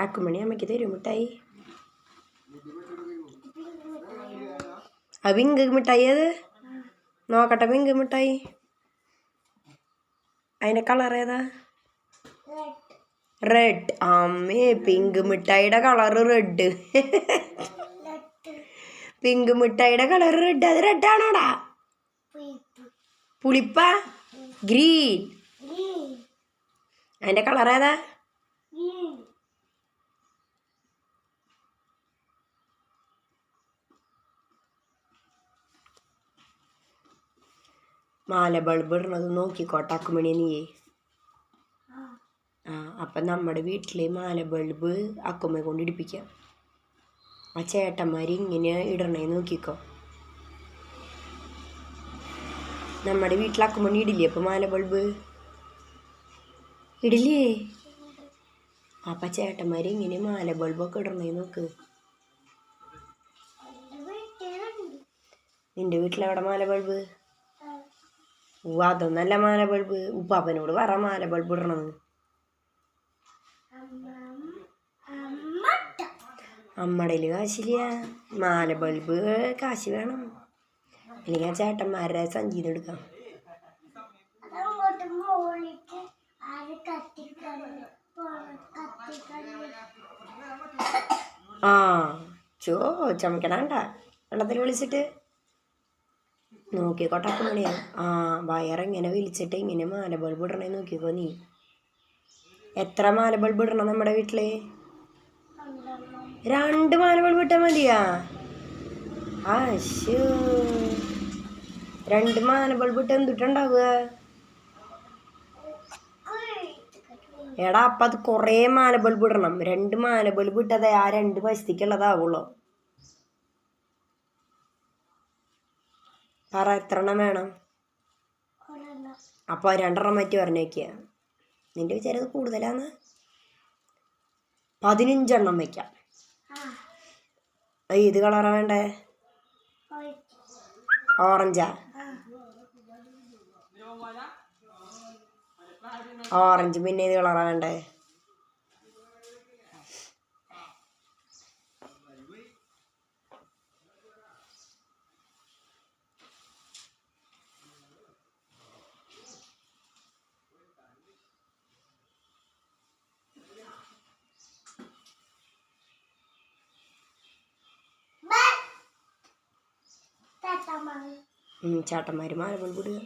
അക്കുമണി അമ്മയ്ക്ക് തരും മിഠായി. ആ വിങ്ക് മിഠായി അത് നോക്കട്ടെ വിങ്ക് മിഠായി. അതിന്റെ കളർ ഏതാ? റെഡ് അമ്മേ പിങ്ക് മിഠായിയുടെ കളർ റെഡ് പിങ്ക് മിഠായിയുടെ കളർ റെഡ് അത് റെഡ് ആണോടാ? പുളിപ്പ? ഗ്രീൻ അതിന്റെ കളർ ഏതാ? മാല ബൾബ് ഇടണത് നോക്കിക്കോട്ടെ അക്കുമണി നീയേ ആ അപ്പം നമ്മുടെ വീട്ടിലെ മാല ബൾബ് അക്കുമ്മയെ കൊണ്ട് ഇടിപ്പിക്കാം. ആ ചേട്ടന്മാർ ഇങ്ങനെ ഇടണേ നോക്കിക്കോ. നമ്മുടെ വീട്ടിൽ അക്കുമണി ഇടില്ലേ അപ്പം മാല ബൾബ്? ഇടില്ലേ? അപ്പം ചേട്ടന്മാർ ഇങ്ങനെ മാല ബൾബൊക്കെ ഇടണേ നോക്ക്. നിന്റെ വീട്ടിലെവിടെ മാല ബൾബ്? ഉവ്വ അതൊന്നല്ല മാല ബൾബ്. ഉപ്പാപ്പനോട് പറ മാല ബൾബ് ഇടണമെന്ന് അമ്മടയിൽ കാശില്ല. മാല ബൾബ് കാശ് വേണം. അല്ലെങ്കിൽ ആ ചേട്ടന്മാരുടെ സഞ്ചീന്ന് എടുക്കാം. ആ ചോ ചമക്കണണ്ട വെള്ളത്തിൽ വിളിച്ചിട്ട്. നോക്കിക്കോ ടക്കുമണിയാ ആ വയറിങ്ങനെ വിളിച്ചിട്ട് ഇങ്ങനെ മാല ബൾബ് ഇടണേ നോക്കിക്കോ നീ. എത്ര മാല ബൾബ് ഇടണം നമ്മുടെ വീട്ടിൽ? രണ്ട് മാല ബൾബ് മതിയാ? രണ്ട് മാല ബൾബ് ഇട്ട് എന്തിട്ടുണ്ടാവുക? എടാ അപ്പം അത് കുറേ മാല ബൾബ് ഇടണം. രണ്ട് മാല ബൾബ് ഇട്ടതേ ആ രണ്ട് പൈസക്കുള്ളതാവുള്ളൂ പറ എത്ര എണ്ണം വേണം അപ്പോൾ രണ്ടെണ്ണം മാറ്റി പറഞ്ഞേക്കുക നിന്റെ വിചാരം ഇത് കൂടുതലാന്ന്? പതിനഞ്ചെണ്ണം വയ്ക്കാം അത് ഏത് കളറാണ് വേണ്ടേ? ഓറഞ്ചാ. ഓറഞ്ച്? പിന്നെ ഏത് കളറാണ് വേണ്ടേ? ചേട്ടന്മാർ മാല ബൾബ് ഇടുക